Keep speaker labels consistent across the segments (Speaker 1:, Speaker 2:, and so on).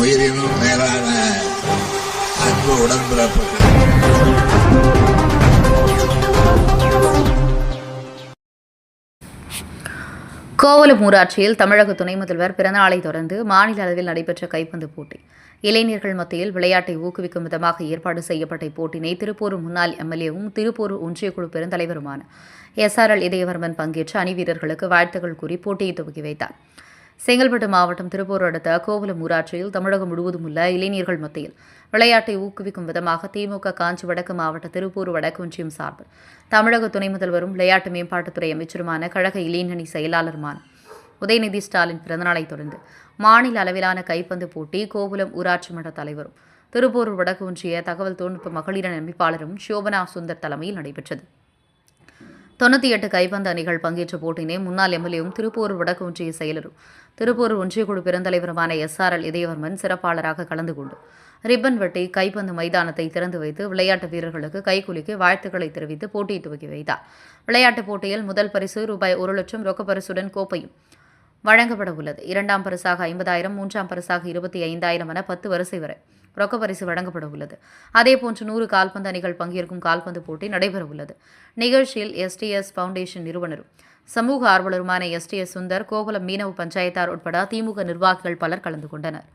Speaker 1: உயிரினும் மேலான அன்பு உடன்பிறப்புகள்.
Speaker 2: கோவலம் ஊராட்சியில் தமிழக துணை முதல்வர் பிறந்தநாளை தொடர்ந்து மாநில அளவில் நடைபெற்ற கைப்பந்து போட்டி. இளைஞர்கள் மத்தியில் விளையாட்டை ஊக்குவிக்கும் விதமாக ஏற்பாடு செய்யப்பட்ட இப்போட்டினை திருப்பூர் முன்னாள் எம்எல்ஏவும் திருப்பூர் ஒன்றியக்குழு பெருந்தலைவருமான எஸ்ஆர்எல் இதயவர்மன் பங்கேற்று அணி வீரர்களுக்கு வாழ்த்துக்கள் கூறி போட்டியை துவக்கி வைத்தார். செங்கல்பட்டு மாவட்டம் திருப்பூர் அடுத்த கோவலம் ஊராட்சியில் தமிழகம் முழுவதும் உள்ள இளைஞர்கள் மத்தியில் விளையாட்டை ஊக்குவிக்கும் விதமாக திமுக காஞ்சி வடக்கு மாவட்ட திருப்பூர் வடக்கு ஒன்றியம் சார்பில் தமிழக துணை முதல்வரும் விளையாட்டு மேம்பாட்டுத்துறை அமைச்சருமான கழக இளைஞணி செயலாளருமான உதயநிதி ஸ்டாலின் பிறந்தநாளை தொடர்ந்து மாநில அளவிலான கைப்பந்து போட்டி கோகுலம் ஊராட்சி மன்ற தலைவரும் திருப்பூர் வடக்கு ஒன்றிய தகவல் தொழில்நுட்ப மகளிர் அமைப்பாளரும் சோபனா சுந்தர் தலைமையில் நடைபெற்றது. தொண்ணூற்றி எட்டு கைப்பந்து அணிகள் பங்கேற்ற போட்டியினை முன்னாள் எம்எல்ஏவும் திருப்பூர் வடக்கு ஒன்றிய செயலரும் திருப்பூர் ஒன்றியக்குழு பெருந்தலைவருமான எல் இதயவர்மன் சிறப்பாளராக கலந்து கொண்டு ரிப்பன் வெட்டி கைப்பந்து மைதானத்தை திறந்து வைத்து விளையாட்டு வீரர்களுக்கு கைகுலுக்கி வாழ்த்துக்களை தெரிவித்து போட்டியை துவக்கி வைத்தார். விளையாட்டுப் போட்டியில் முதல் பரிசு ரூபாய் ஒரு லட்சம் ரொக்க பரிசுடன் கோப்பையும் வழங்கப்பட உள்ளது இரண்டாம் பரிசாக ஐம்பதாயிரம் மூன்றாம் பரிசாக இருபத்தி ஐந்தாயிரம் என பத்து வரிசை வரை ரொக்க பரிசு வழங்கப்பட உள்ளது அதேபோன்று நூறு கால்பந்து அணிகள் பங்கேற்கும் கால்பந்து போட்டி நடைபெற உள்ளது நிகழ்ச்சியில் எஸ்டிஎஸ் ஃபவுண்டேஷன் நிறுவனரும் சமூக ஆர்வலருமான எஸ்டிஎஸ் சுந்தர் கோகுலம் மீனவ பஞ்சாயத்தார் உட்பட திமுக நிர்வாகிகள் பலர் கலந்து கொண்டனர்.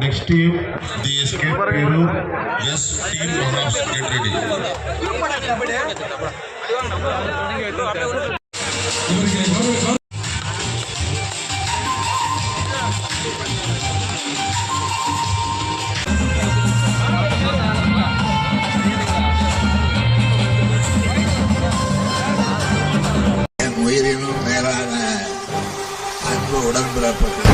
Speaker 1: Next team, the escape hero. Yes, team Maharashtra get ready. என் உடன்பிறப்புகள்